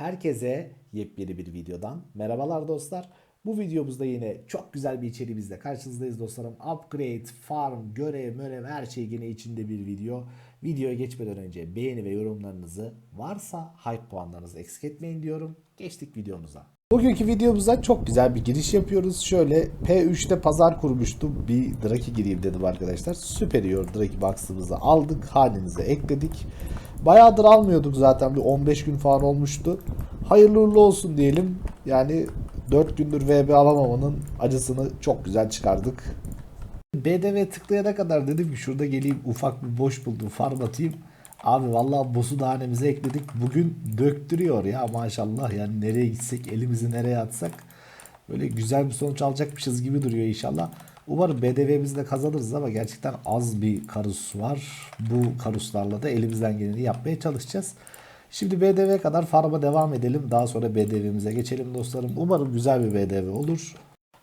Herkese yepyeni bir videodan merhabalar dostlar. Bu videomuzda yine çok güzel bir içeriğimizle karşınızdayız dostlarım. Upgrade, farm, görev, mörev her şey yine içinde bir video. Videoya geçmeden önce beğeni ve yorumlarınızı varsa hype puanlarınızı eksik etmeyin diyorum. Geçtik videomuza. Bugünkü videomuza çok güzel bir giriş yapıyoruz. Şöyle P3'te pazar kurmuştum. Bir Draki gireyim dedim arkadaşlar. Superior Draki box'ımızı aldık. Halinize ekledik. Bayağıdır almıyorduk zaten. Bir 15 gün falan olmuştu. Hayırlı uğurlu olsun diyelim. Yani 4 gündür VB alamamanın acısını çok güzel çıkardık. BDV tıklayana kadar dedim ki şurada geleyim ufak bir boş buldum farm atayım. Abi vallahi boss'u da hanemize ekledik. Bugün döktürüyor ya maşallah. Yani nereye gitsek elimizi nereye atsak böyle güzel bir sonuç alacakmışız gibi duruyor inşallah. Umarım BDV'mizi de kazanırız ama gerçekten az bir karus var. Bu karuslarla da elimizden geleni yapmaya çalışacağız. Şimdi BDV kadar farma devam edelim. Daha sonra BDV'mize geçelim dostlarım. Umarım güzel bir BDV olur.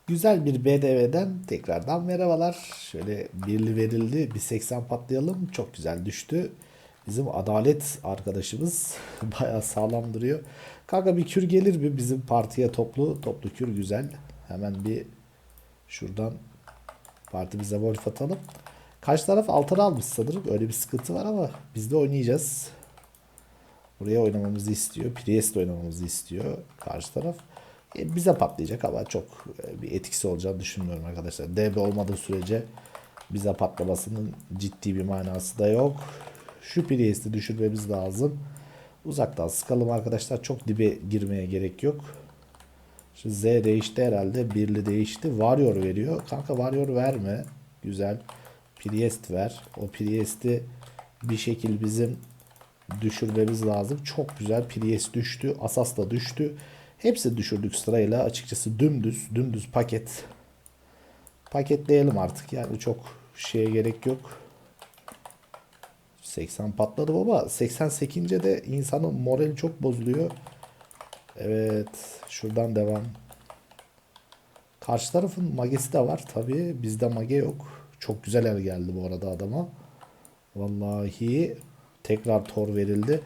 Güzel bir BDV'den tekrardan merhabalar. Şöyle birli verildi. Bir 80 patlayalım. Çok güzel düştü. Bizim adalet arkadaşımız bayağı sağlam duruyor. Kanka bir kür gelir mi bizim partiye toplu? Toplu kür güzel. Hemen bir şuradan partimize wolf atalım. Karşı taraf altına almış sanırım. Öyle bir sıkıntı var ama biz de oynayacağız. Buraya oynamamızı istiyor. Priest oynamamızı istiyor karşı taraf. E, bize patlayacak ama çok e, bir etkisi olacağını düşünmüyorum arkadaşlar. DB olmadığı sürece bize patlamasının ciddi bir manası da yok. Şu Priest'i düşürmemiz lazım. Uzaktan sıkalım arkadaşlar. Çok dibe girmeye gerek yok. Şu Z değişti herhalde. Birli değişti. Warrior veriyor. Kanka Warrior verme. Güzel. Priest ver. O Priest'i bir şekil bizim düşürmemiz lazım. Çok güzel. Priest düştü. Asas da düştü. Hepsi düşürdük sırayla. Açıkçası dümdüz. Dümdüz paket. Paketleyelim artık. Yani çok şeye gerek yok. 80 patladı baba. 88. de insanın morali çok bozuluyor. Evet. Şuradan devam. Karşı tarafın magesi de var. Tabii bizde mage yok. Çok güzel el geldi bu arada adama. Vallahi tekrar tor verildi.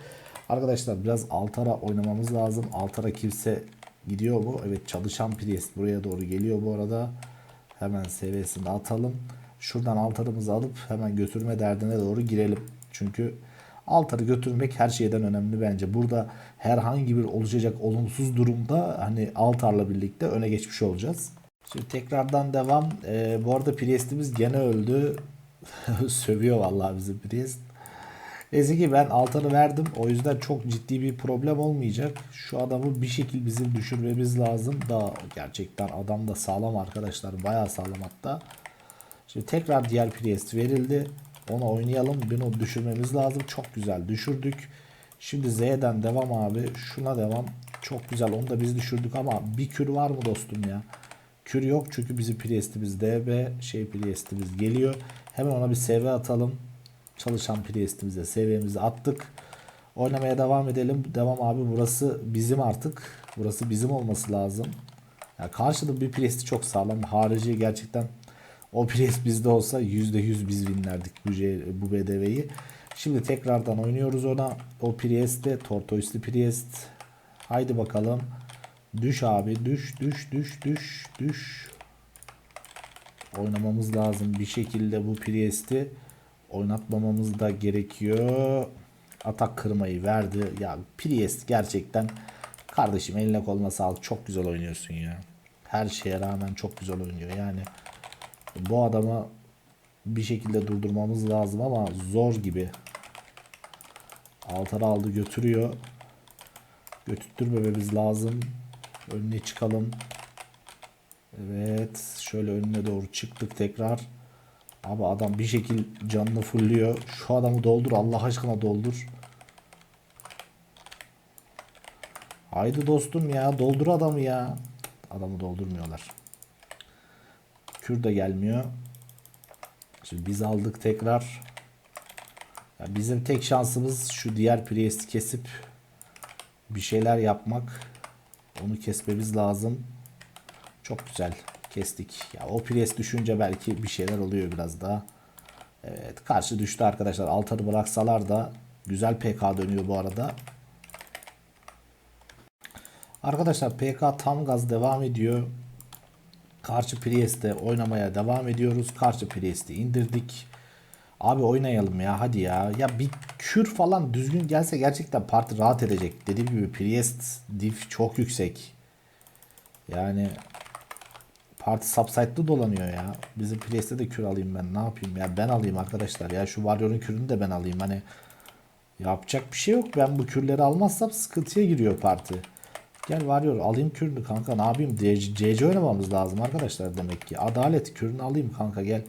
Arkadaşlar biraz altara oynamamız lazım. Altara kimse gidiyor mu? Evet çalışan Priest buraya doğru geliyor bu arada. Hemen seviyesini atalım. Şuradan altarımızı alıp hemen götürme derdine doğru girelim. Çünkü altarı götürmek her şeyden önemli bence. Burada herhangi bir oluşacak olumsuz durumda hani altarla birlikte öne geçmiş olacağız. Şimdi tekrardan devam. Ee, bu arada Priest'imiz gene öldü. Sövüyor vallahi bizim Priest. Neyse ki ben altanı verdim. O yüzden çok ciddi bir problem olmayacak. Şu adamı bir şekil bizim düşürmemiz lazım. Da gerçekten adam da sağlam arkadaşlar. Bayağı sağlam hatta. Şimdi tekrar diğer Priest verildi. Onu oynayalım. Bunu düşürmemiz lazım. Çok güzel düşürdük. Şimdi Z'den devam abi. Şuna devam. Çok güzel. Onu da biz düşürdük ama bir kür var mı dostum ya? Kür yok çünkü bizim Priest'imiz DB. Şey Priest'imiz geliyor. Hemen ona bir SV atalım. Çalışan Priest'imize SV'mizi attık. Oynamaya devam edelim. Devam abi burası bizim artık. Burası bizim olması lazım. Ya karşıda bir Priest'i çok sağlam. Harici gerçekten o Priest bizde olsa %100 biz winlerdik bu, bu BDV'yi. Şimdi tekrardan oynuyoruz ona. O Priest'te Tortoise'li Priest. Haydi bakalım. Düş abi düş düş düş düş düş. Oynamamız lazım bir şekilde bu Priest'i oynatmamamız da gerekiyor. Atak kırmayı verdi. Ya Priest gerçekten kardeşim eline koluna sağlık. Çok güzel oynuyorsun ya. Her şeye rağmen çok güzel oynuyor. Yani bu adama bir şekilde durdurmamız lazım ama zor gibi. Altarı aldı götürüyor. Götürtmememiz lazım. Önüne çıkalım. Evet. Şöyle önüne doğru çıktık tekrar. Abi adam bir şekil canını fulluyor. Şu adamı doldur Allah aşkına doldur. Haydi dostum ya doldur adamı ya. Adamı doldurmuyorlar. Kür de gelmiyor. Şimdi biz aldık tekrar. Ya bizim tek şansımız şu diğer Priest'i kesip bir şeyler yapmak. Onu kesmemiz lazım. Çok güzel. Kestik. Ya o Priest düşünce belki bir şeyler oluyor biraz daha. Evet karşı düştü arkadaşlar. Altarı bıraksalar da güzel PK dönüyor bu arada. Arkadaşlar PK tam gaz devam ediyor. Karşı Priest'te oynamaya devam ediyoruz. Karşı Priest'i indirdik. Abi oynayalım ya hadi ya. Ya bir kür falan düzgün gelse gerçekten parti rahat edecek. Dediğim gibi Priest diff çok yüksek. Yani parti subsite'lı dolanıyor ya. Bizim Priest'te de kür alayım ben. Ne yapayım ya? Ben alayım arkadaşlar. Ya şu Warrior'un kürünü de ben alayım. Hani yapacak bir şey yok. Ben bu kürleri almazsam sıkıntıya giriyor parti. Gel Warrior alayım kürünü kanka. Ne yapayım? DC CC oynamamız lazım arkadaşlar demek ki. Adalet kürünü alayım kanka gel.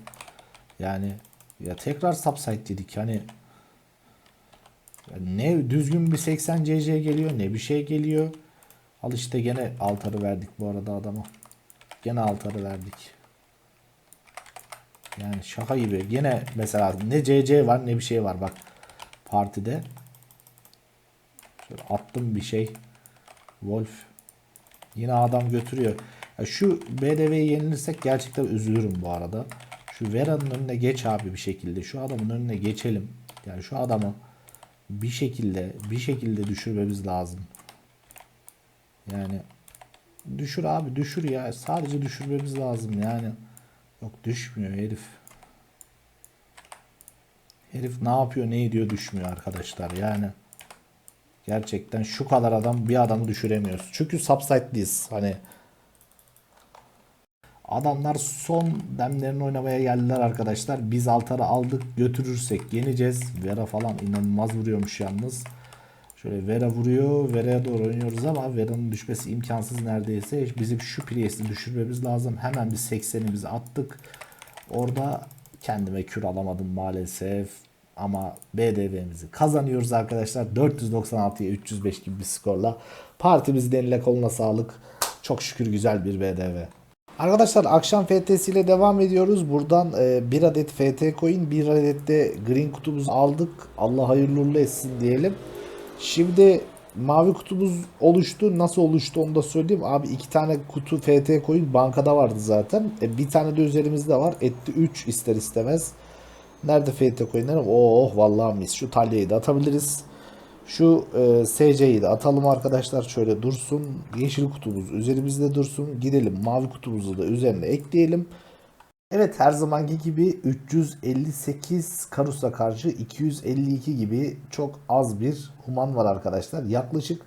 Yani ya tekrar subsite dedik hani ne düzgün bir 80 CC geliyor ne bir şey geliyor. Al işte gene altarı verdik bu arada adama. Gene altarı verdik. Yani şaka gibi. Gene mesela ne CC var ne bir şey var bak. Partide. Şöyle attım bir şey. Wolf. Yine adam götürüyor. Ya şu BDV'yi yenilirsek gerçekten üzülürüm bu arada. Şu Vera'nın önüne geç abi bir şekilde. Şu adamın önüne geçelim. Yani şu adamı bir şekilde bir şekilde düşürmemiz lazım. Yani düşür abi düşür ya. Sadece düşürmemiz lazım yani. Yok düşmüyor herif. Herif ne yapıyor ne ediyor düşmüyor arkadaşlar yani. Gerçekten şu kadar adam bir adamı düşüremiyoruz. Çünkü subsite'liyiz. Hani adamlar son demlerini oynamaya geldiler arkadaşlar. Biz altarı aldık götürürsek yeneceğiz. Vera falan inanılmaz vuruyormuş yalnız. Şöyle Vera vuruyor. Vera'ya doğru oynuyoruz ama Vera'nın düşmesi imkansız neredeyse. Bizim şu Priest'i düşürmemiz lazım. Hemen bir 80'imizi attık. Orada kendime kür alamadım maalesef. Ama BDV'mizi kazanıyoruz arkadaşlar. 496'ya 305 gibi bir skorla. Partimizin eline koluna sağlık. Çok şükür güzel bir BDV. Arkadaşlar akşam FTS ile devam ediyoruz. Buradan e, bir adet FT coin, bir adet de green kutumuzu aldık. Allah hayırlı uğurlu etsin diyelim. Şimdi mavi kutumuz oluştu. Nasıl oluştu onu da söyleyeyim. Abi iki tane kutu FT coin bankada vardı zaten. E, bir tane de üzerimizde var. Etti 3 ister istemez. Nerede FT coinlerim? Oh vallahi mis. Şu talyayı da atabiliriz. Şu e, SC'yi de atalım arkadaşlar. Şöyle dursun. Yeşil kutumuz üzerimizde dursun. Gidelim mavi kutumuzu da üzerine ekleyelim. Evet her zamanki gibi 358 Karus'a karşı 252 gibi çok az bir human var arkadaşlar. Yaklaşık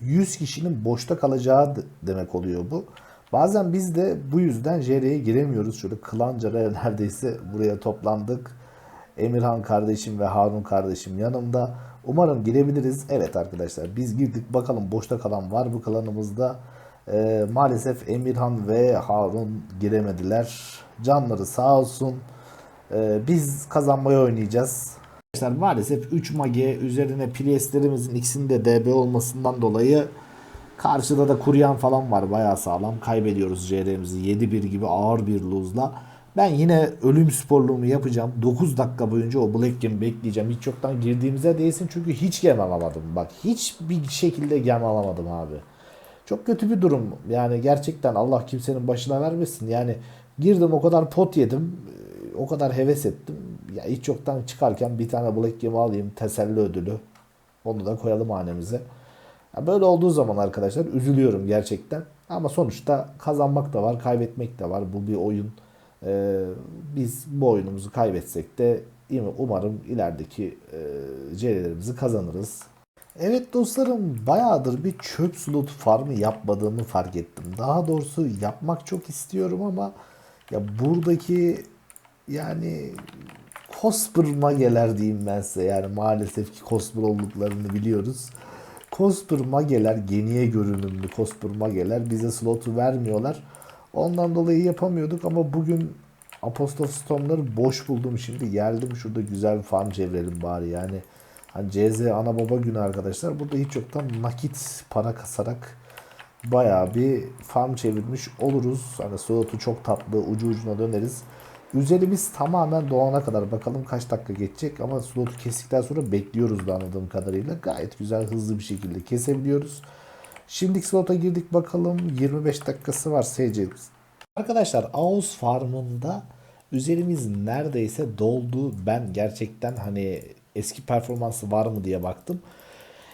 100 kişinin boşta kalacağı demek oluyor bu. Bazen biz de bu yüzden JR'ye giremiyoruz. Şöyle klancara neredeyse buraya toplandık. Emirhan kardeşim ve Harun kardeşim yanımda. Umarım girebiliriz. Evet arkadaşlar biz girdik. Bakalım boşta kalan var bu klanımızda. Ee, maalesef Emirhan ve Harun giremediler. Canları sağ olsun. Ee, biz kazanmayı oynayacağız. Arkadaşlar maalesef 3 mage üzerine Priestlerimizin ikisinde DB olmasından dolayı karşıda da kuryan falan var. Bayağı sağlam. Kaybediyoruz CR'mizi 7-1 gibi ağır bir lose'la. Ben yine ölüm sporluğumu yapacağım. 9 dakika boyunca o Black Game bekleyeceğim. Hiç yoktan girdiğimize değsin çünkü hiç gem alamadım. Bak hiçbir şekilde gem alamadım abi. Çok kötü bir durum. Yani gerçekten Allah kimsenin başına vermesin. Yani girdim o kadar pot yedim. O kadar heves ettim. Ya hiç yoktan çıkarken bir tane Black Game alayım. Teselli ödülü. Onu da koyalım hanemize. Ya böyle olduğu zaman arkadaşlar üzülüyorum gerçekten. Ama sonuçta kazanmak da var, kaybetmek de var. Bu bir oyun. Ee, biz bu oyunumuzu kaybetsek de umarım ilerideki e, CL'lerimizi kazanırız. Evet dostlarım bayağıdır bir çöp slot farmı yapmadığımı fark ettim. Daha doğrusu yapmak çok istiyorum ama ya buradaki yani Cosper mageler diyeyim ben size. Yani maalesef ki Cosper olduklarını biliyoruz. Cosper mageler geniye görünümlü Cosper mageler bize slotu vermiyorlar. Ondan dolayı yapamıyorduk ama bugün Apostle Storm'ları boş buldum şimdi. Geldim şurada güzel bir farm çevirelim bari yani. Hani CZ ana baba günü arkadaşlar. Burada hiç yoktan nakit para kasarak bayağı bir farm çevirmiş oluruz. Hani slotu çok tatlı ucu ucuna döneriz. Üzerimiz tamamen doğana kadar bakalım kaç dakika geçecek ama slotu kestikten sonra bekliyoruz da anladığım kadarıyla. Gayet güzel hızlı bir şekilde kesebiliyoruz. Şimdiki slota girdik bakalım. 25 dakikası var SC'miz. Arkadaşlar Ağuz Farm'ında üzerimiz neredeyse doldu. Ben gerçekten hani eski performansı var mı diye baktım.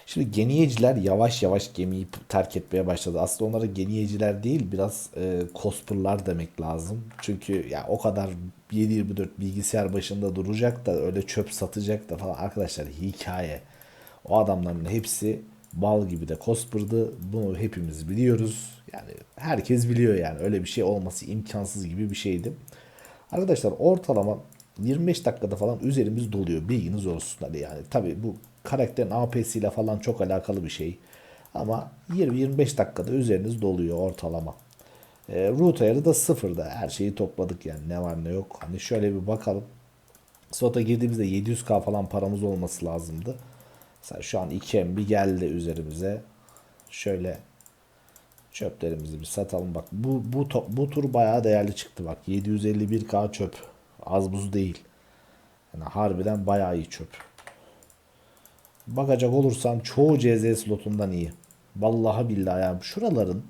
Şimdi geniyeciler yavaş yavaş gemiyi terk etmeye başladı. Aslında onlara geniyeciler değil biraz e, cosplay'lar demek lazım. Çünkü ya o kadar 7-24 bilgisayar başında duracak da öyle çöp satacak da falan arkadaşlar hikaye. O adamların hepsi bal gibi de cosplay'dı. Bunu hepimiz biliyoruz. Yani herkes biliyor yani öyle bir şey olması imkansız gibi bir şeydi. Arkadaşlar ortalama 25 dakikada falan üzerimiz doluyor. Bilginiz olsun hadi yani. Tabi bu karakterin AP'siyle falan çok alakalı bir şey. Ama 20-25 dakikada üzeriniz doluyor ortalama. E, root ayarı da sıfırda. Her şeyi topladık yani ne var ne yok. Hani şöyle bir bakalım. Slot'a girdiğimizde 700k falan paramız olması lazımdı. Mesela şu an 2 MB geldi üzerimize. Şöyle çöplerimizi bir satalım. Bak bu bu bu tur bayağı değerli çıktı bak. 751k çöp. Az buz değil. Yani harbiden bayağı iyi çöp. Bakacak olursam çoğu CZ slotundan iyi. Vallahi billahi ya şuraların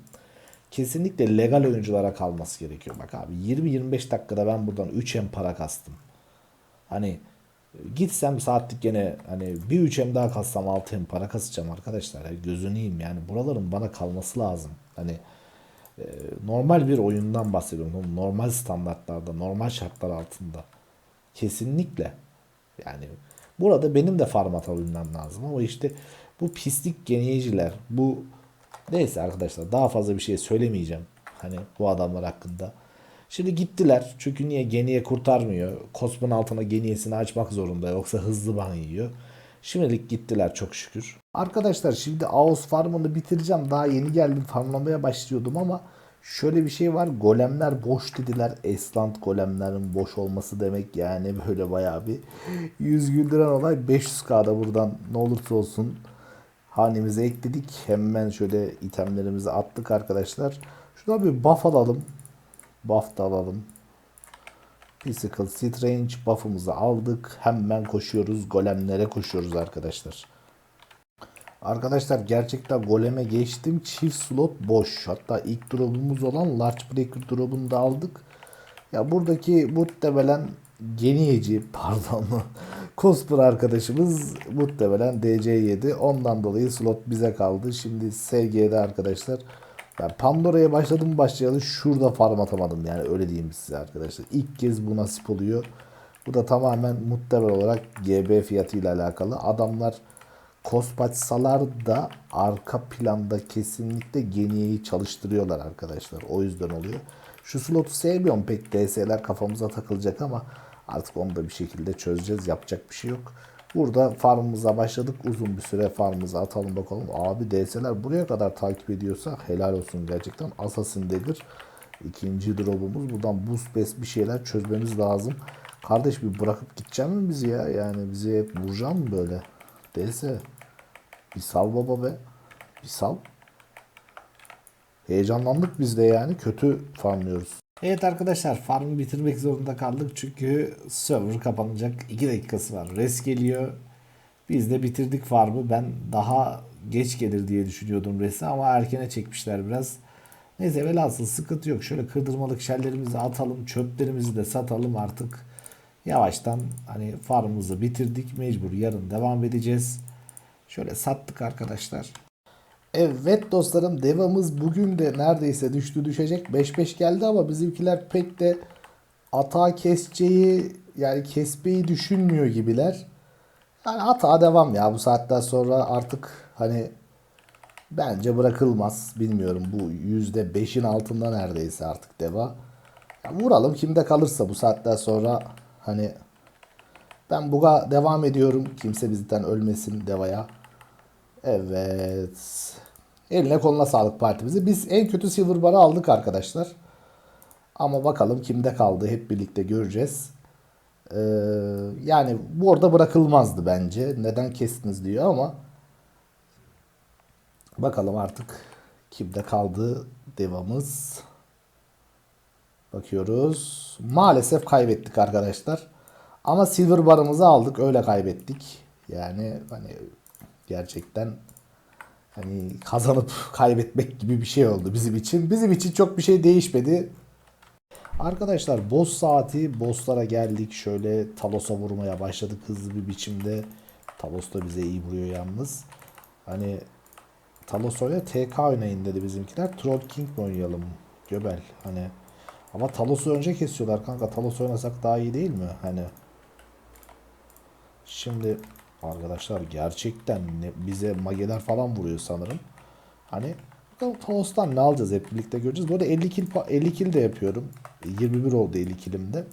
kesinlikle legal oyunculara kalması gerekiyor. Bak abi 20-25 dakikada ben buradan 3M para kastım. Hani gitsem saatlik gene hani bir 3M daha kassam 6M para kasacağım arkadaşlar. Ya gözünü yiyeyim yani buraların bana kalması lazım. Hani e, normal bir oyundan bahsediyorum. Normal standartlarda, normal şartlar altında. Kesinlikle. Yani burada benim de farm atabilmem lazım ama işte bu pislik geniyeciler, bu neyse arkadaşlar daha fazla bir şey söylemeyeceğim. Hani bu adamlar hakkında. Şimdi gittiler. Çünkü niye geniye kurtarmıyor. Kosmon altına geniyesini açmak zorunda. Yoksa hızlı ban yiyor. Şimdilik gittiler çok şükür. Arkadaşlar şimdi Aos farmını bitireceğim. Daha yeni geldim farmlamaya başlıyordum ama şöyle bir şey var. Golemler boş dediler. Eslant golemlerin boş olması demek yani böyle bayağı bir yüz güldüren olay. 500k'da buradan ne olursa olsun hanemize ekledik. Hemen şöyle itemlerimizi attık arkadaşlar. Şuna bir buff alalım. Buff da alalım. Physical Strange buff'ımızı aldık. Hemen koşuyoruz. Golemlere koşuyoruz arkadaşlar. Arkadaşlar gerçekten goleme geçtim. Çift slot boş. Hatta ilk drop'umuz olan Large Breaker drop'unu da aldık. Ya buradaki muhtemelen geniyeci pardon Cosper arkadaşımız muhtemelen DC7. Ondan dolayı slot bize kaldı. Şimdi SG'de arkadaşlar ben Pandora'ya başladım başlayalı şurada farm atamadım yani öyle diyeyim size arkadaşlar. İlk kez bu nasip oluyor. Bu da tamamen muhtemel olarak GB fiyatıyla alakalı. Adamlar cost açsalar da arka planda kesinlikle geniyeyi çalıştırıyorlar arkadaşlar. O yüzden oluyor. Şu slotu sevmiyorum pek DS'ler kafamıza takılacak ama artık onu da bir şekilde çözeceğiz. Yapacak bir şey yok. Burada farmımıza başladık. Uzun bir süre farmımızı atalım bakalım. Abi DS'ler buraya kadar takip ediyorsa helal olsun gerçekten. Assassin Dagger. İkinci drop'umuz. Buradan boost best bir şeyler çözmemiz lazım. Kardeş bir bırakıp gideceğim mi bizi ya? Yani bizi hep vuracağım mı böyle? DS. Bir sal baba be. Bir sal. Heyecanlandık biz de yani. Kötü farmlıyoruz. Evet arkadaşlar farmı bitirmek zorunda kaldık çünkü server kapanacak 2 dakikası var. Res geliyor. Biz de bitirdik farmı. Ben daha geç gelir diye düşünüyordum resi ama erkene çekmişler biraz. Neyse velhasıl sıkıntı yok. Şöyle kırdırmalık şellerimizi atalım. Çöplerimizi de satalım artık. Yavaştan hani farmımızı bitirdik. Mecbur yarın devam edeceğiz. Şöyle sattık arkadaşlar. Evet dostlarım devamız bugün de neredeyse düştü düşecek. 5-5 geldi ama bizimkiler pek de ata keseceği yani kesmeyi düşünmüyor gibiler. Yani ata devam ya bu saatten sonra artık hani bence bırakılmaz. Bilmiyorum bu %5'in altında neredeyse artık deva. Ya vuralım kimde kalırsa bu saatten sonra hani ben buga devam ediyorum. Kimse bizden ölmesin devaya. Evet. Eline koluna sağlık partimizi. Biz en kötü silver bar'ı aldık arkadaşlar. Ama bakalım kimde kaldı hep birlikte göreceğiz. Ee, yani bu orada bırakılmazdı bence. Neden kestiniz diyor ama bakalım artık kimde kaldı devamız. Bakıyoruz. Maalesef kaybettik arkadaşlar. Ama silver barımızı aldık. Öyle kaybettik. Yani hani gerçekten hani kazanıp kaybetmek gibi bir şey oldu bizim için. Bizim için çok bir şey değişmedi. Arkadaşlar boss saati bosslara geldik. Şöyle Talos'a vurmaya başladık hızlı bir biçimde. Talos da bize iyi vuruyor yalnız. Hani Talos oyna TK oynayın dedi bizimkiler. Troll King mi oynayalım? Göbel hani. Ama Talos'u önce kesiyorlar kanka. Talos oynasak daha iyi değil mi? Hani. Şimdi arkadaşlar gerçekten ne- bize mageler falan vuruyor sanırım. Hani Talos'tan ne alacağız hep birlikte göreceğiz. Bu arada 50 kill, pa- 50 kill de yapıyorum. 21 oldu 50 killimde.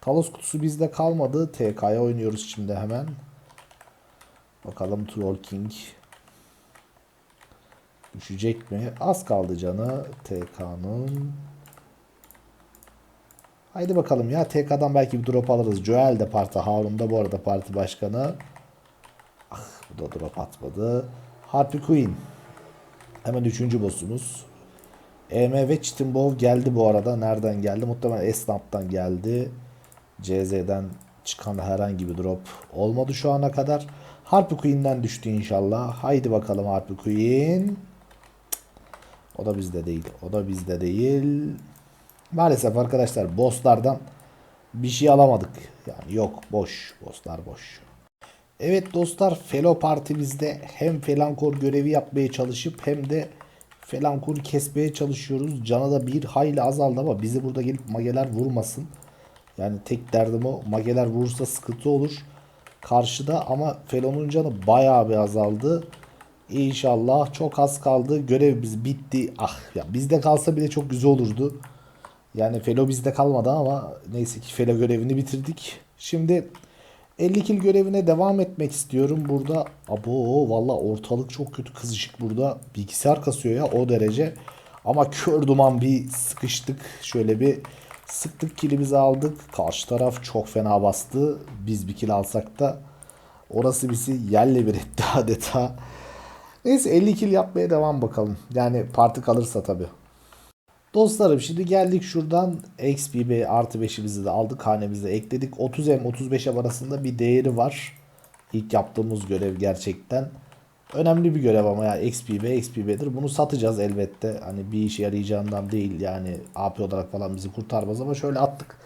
Talos kutusu bizde kalmadı. TK'ya oynuyoruz şimdi hemen. Bakalım Troll King düşecek mi? Az kaldı canı TK'nın. Haydi bakalım ya TK'dan belki bir drop alırız. Joel de parti Harun da bu arada parti başkanı. Da drop atmadı. Harpy Queen. Hemen üçüncü boss'umuz. EM ve Chitinbov geldi bu arada. Nereden geldi? Muhtemelen Esnap'tan geldi. CZ'den çıkan herhangi bir drop olmadı şu ana kadar. Harpy Queen'den düştü inşallah. Haydi bakalım Harpy Queen. O da bizde değil. O da bizde değil. Maalesef arkadaşlar bosslardan bir şey alamadık. Yani yok boş. Bosslar boş. Evet dostlar Felo partimizde hem Felankor görevi yapmaya çalışıp hem de Felankor'u kesmeye çalışıyoruz. Canı da bir hayli azaldı ama bizi burada gelip mageler vurmasın. Yani tek derdim o. Mageler vurursa sıkıntı olur. Karşıda ama Felon'un canı bayağı bir azaldı. İnşallah çok az kaldı. Görevimiz bitti. Ah ya bizde kalsa bile çok güzel olurdu. Yani Felo bizde kalmadı ama neyse ki Felo görevini bitirdik. Şimdi 50 kill görevine devam etmek istiyorum. Burada abo valla ortalık çok kötü kızışık burada. Bilgisayar kasıyor ya o derece. Ama kör duman bir sıkıştık. Şöyle bir sıktık killimizi aldık. Karşı taraf çok fena bastı. Biz bir kill alsak da orası bizi yerle bir etti adeta. Neyse 50 kill yapmaya devam bakalım. Yani parti kalırsa tabii. Dostlarım şimdi geldik şuradan XPB artı 5'imizi de aldık hanemize ekledik. 30M 35M arasında bir değeri var. İlk yaptığımız görev gerçekten. Önemli bir görev ama ya XPB XPB'dir. Bunu satacağız elbette. Hani bir işe yarayacağından değil yani AP olarak falan bizi kurtarmaz ama şöyle attık.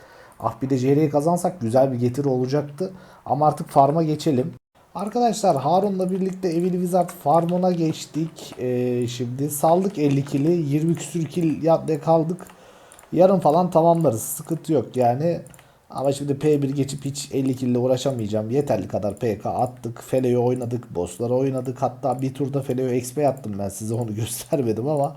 Ah bir de CR'yi kazansak güzel bir getiri olacaktı. Ama artık farma geçelim. Arkadaşlar Harun'la birlikte Evil Wizard farmına geçtik. Ee, şimdi saldık 50 kili. 20 küsür kill yapmaya kaldık. Yarın falan tamamlarız. Sıkıntı yok yani. Ama şimdi P1 geçip hiç 50 kill ile uğraşamayacağım. Yeterli kadar PK attık. Fele'yi oynadık. Boss'ları oynadık. Hatta bir turda Fele'ye XP attım ben size onu göstermedim ama.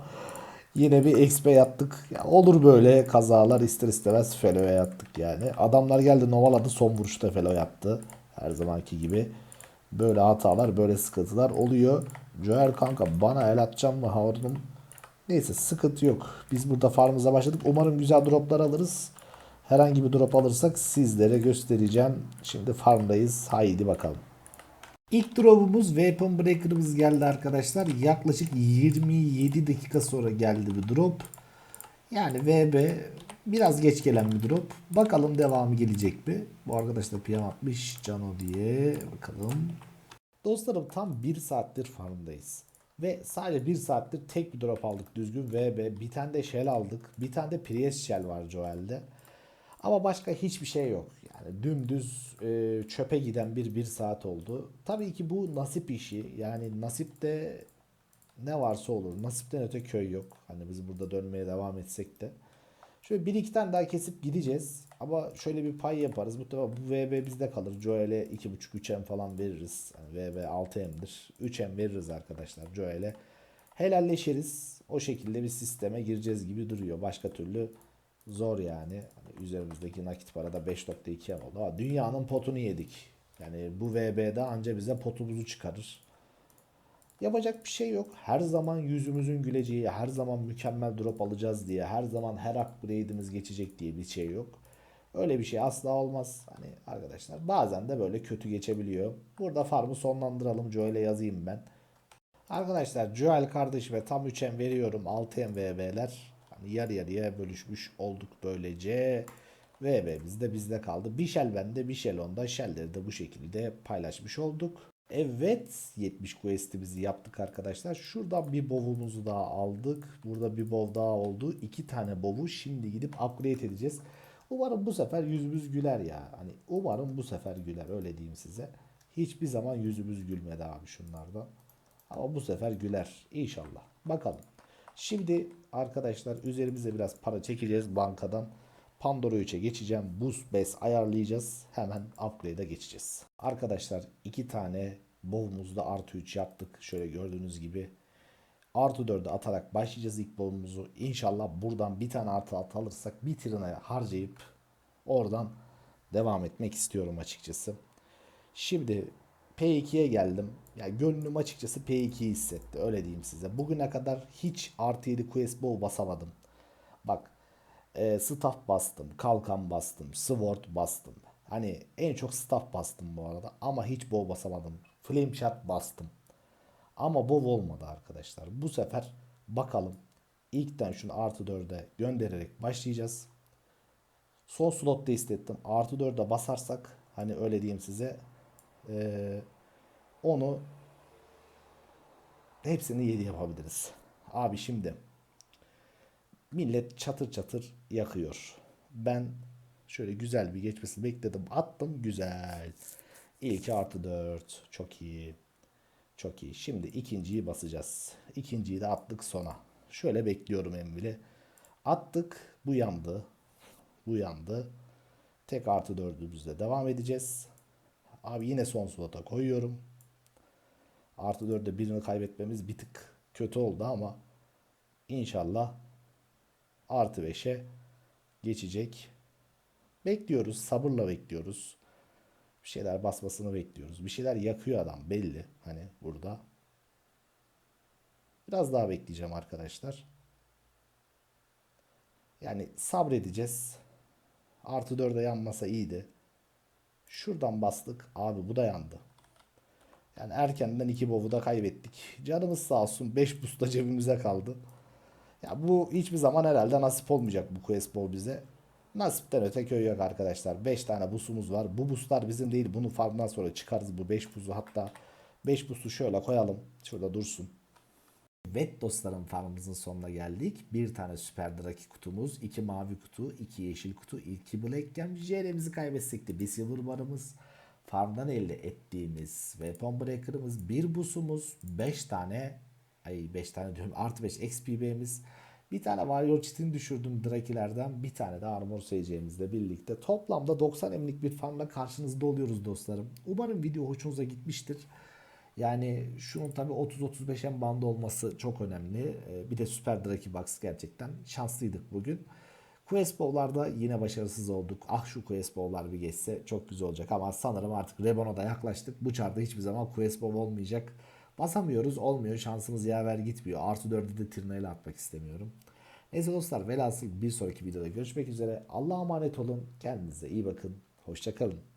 Yine bir XP yaptık. Ya olur böyle kazalar ister istemez Felo'ya yattık yani. Adamlar geldi novaladı son vuruşta Felo yaptı. Her zamanki gibi. Böyle hatalar böyle sıkıntılar oluyor. Joel kanka bana el atacağım mı Harun'um? Neyse sıkıntı yok. Biz burada farmımıza başladık. Umarım güzel droplar alırız. Herhangi bir drop alırsak sizlere göstereceğim. Şimdi farmdayız. Haydi bakalım. İlk drop'umuz Weapon Breaker'ımız geldi arkadaşlar. Yaklaşık 27 dakika sonra geldi bir drop. Yani VB biraz geç gelen bir drop. Bakalım devamı gelecek mi? Bu arkadaş da PM atmış Cano diye. Bakalım. Dostlarım tam 1 saattir farmdayız. Ve sadece 1 saattir tek bir drop aldık düzgün VB. Bir tane de shell aldık. Bir tane de Priest shell var Joel'de. Ama başka hiçbir şey yok. Yani dümdüz e, çöpe giden bir bir saat oldu. Tabii ki bu nasip işi. Yani nasipte ne varsa olur. Nasipten öte köy yok. Hani biz burada dönmeye devam etsek de. Şöyle bir iki tane daha kesip gideceğiz. Ama şöyle bir pay yaparız. Muhtemelen bu VB bizde kalır. Joel'e 2.5-3M falan veririz. Yani VB 6M'dir. 3M veririz arkadaşlar Joel'e. Helalleşiriz. O şekilde bir sisteme gireceğiz gibi duruyor. Başka türlü zor yani. Hani üzerimizdeki nakit para da 5.2 M oldu. Ama dünyanın potunu yedik. Yani bu VB'de anca bize potumuzu çıkarır. Yapacak bir şey yok. Her zaman yüzümüzün güleceği, her zaman mükemmel drop alacağız diye, her zaman her upgrade'imiz geçecek diye bir şey yok. Öyle bir şey asla olmaz. Hani arkadaşlar bazen de böyle kötü geçebiliyor. Burada farmı sonlandıralım. Joel'e yazayım ben. Arkadaşlar Joel kardeşime tam 3M veriyorum. 6M VB'ler. Hani yarı yarıya bölüşmüş olduk böylece. VB bizde bizde kaldı. Bir shell bende bir shell onda. Shell'leri de bu şekilde paylaşmış olduk. Evet 70 quest'imizi yaptık arkadaşlar. Şuradan bir bovumuzu daha aldık. Burada bir bov daha oldu. İki tane bovu şimdi gidip upgrade edeceğiz. Umarım bu sefer yüzümüz güler ya. Hani umarım bu sefer güler öyle diyeyim size. Hiçbir zaman yüzümüz gülmedi abi şunlardan. Ama bu sefer güler. İnşallah. Bakalım. Şimdi arkadaşlar üzerimize biraz para çekeceğiz bankadan. Pandora 3'e geçeceğim. Boost Base ayarlayacağız. Hemen upgrade'e geçeceğiz. Arkadaşlar iki tane bow'umuzda artı 3 yaptık. Şöyle gördüğünüz gibi. Artı 4'e atarak başlayacağız ilk bow'umuzu. İnşallah buradan bir tane artı at alırsak bir trinaya harcayıp oradan devam etmek istiyorum açıkçası. Şimdi P2'ye geldim. Ya gönlüm açıkçası P2'yi hissetti. Öyle diyeyim size. Bugüne kadar hiç artı 7 quest bow basamadım. Bak e, staff bastım, kalkan bastım, sword bastım. Hani en çok staff bastım bu arada ama hiç bow basamadım. Flame shot bastım. Ama bow olmadı arkadaşlar. Bu sefer bakalım. İlkten şunu artı 4'e göndererek başlayacağız. Son slotta istettim. Artı 4'e basarsak hani öyle diyeyim size ee, onu hepsini 7 yapabiliriz. Abi şimdi millet çatır çatır yakıyor. Ben şöyle güzel bir geçmesini bekledim. Attım güzel. İlki artı 4. Çok iyi. Çok iyi. Şimdi ikinciyi basacağız. İkinciyi de attık sona. Şöyle bekliyorum Emvili. Attık. Bu yandı. Bu yandı. Tek artı dördümüzle devam edeceğiz. Abi yine son slota koyuyorum. Artı 4'de birini kaybetmemiz bir tık kötü oldu ama inşallah artı 5'e geçecek. Bekliyoruz. Sabırla bekliyoruz. Bir şeyler basmasını bekliyoruz. Bir şeyler yakıyor adam belli. Hani burada. Biraz daha bekleyeceğim arkadaşlar. Yani sabredeceğiz. Artı 4'e yanmasa iyiydi. Şuradan bastık. Abi bu da yandı. Yani erkenden iki bovu da kaybettik. Canımız sağ olsun. 5 boost da cebimize kaldı. Ya bu hiçbir zaman herhalde nasip olmayacak bu quest ball bize. Nasipten öte köy yok arkadaşlar. 5 tane busumuz var. Bu buslar bizim değil. Bunu farmdan sonra çıkarız bu 5 buzu. Hatta 5 busu şöyle koyalım. Şurada dursun. Evet dostlarım farmımızın sonuna geldik. Bir tane süper draki kutumuz, iki mavi kutu, iki yeşil kutu, iki black gem. JR'mizi kaybetsek de bir silver barımız. Farmdan elde ettiğimiz weapon breaker'ımız, bir busumuz, 5 tane ay 5 tane diyorum artı 5 XP'miz. Bir tane warrior çitini düşürdüm drakilerden. Bir tane de armor seyeceğimizle birlikte. Toplamda 90 emlik bir farmla karşınızda oluyoruz dostlarım. Umarım video hoşunuza gitmiştir. Yani şunun tabi 30-35 en bandı olması çok önemli. Ee, Bir de Super Draki Box gerçekten şanslıydık bugün. Quest Bowl'larda yine başarısız olduk. Ah şu Quest Bowl'lar bir geçse çok güzel olacak ama sanırım artık Rebon'a da yaklaştık. Bu çarda hiçbir zaman Quest Bowl olmayacak. Basamıyoruz olmuyor şansımız yaver gitmiyor. Artı 4'ü de tırnağıyla atmak istemiyorum. Neyse dostlar velhasıl bir sonraki videoda görüşmek üzere. Allah'a emanet olun. Kendinize iyi bakın. Hoşçakalın.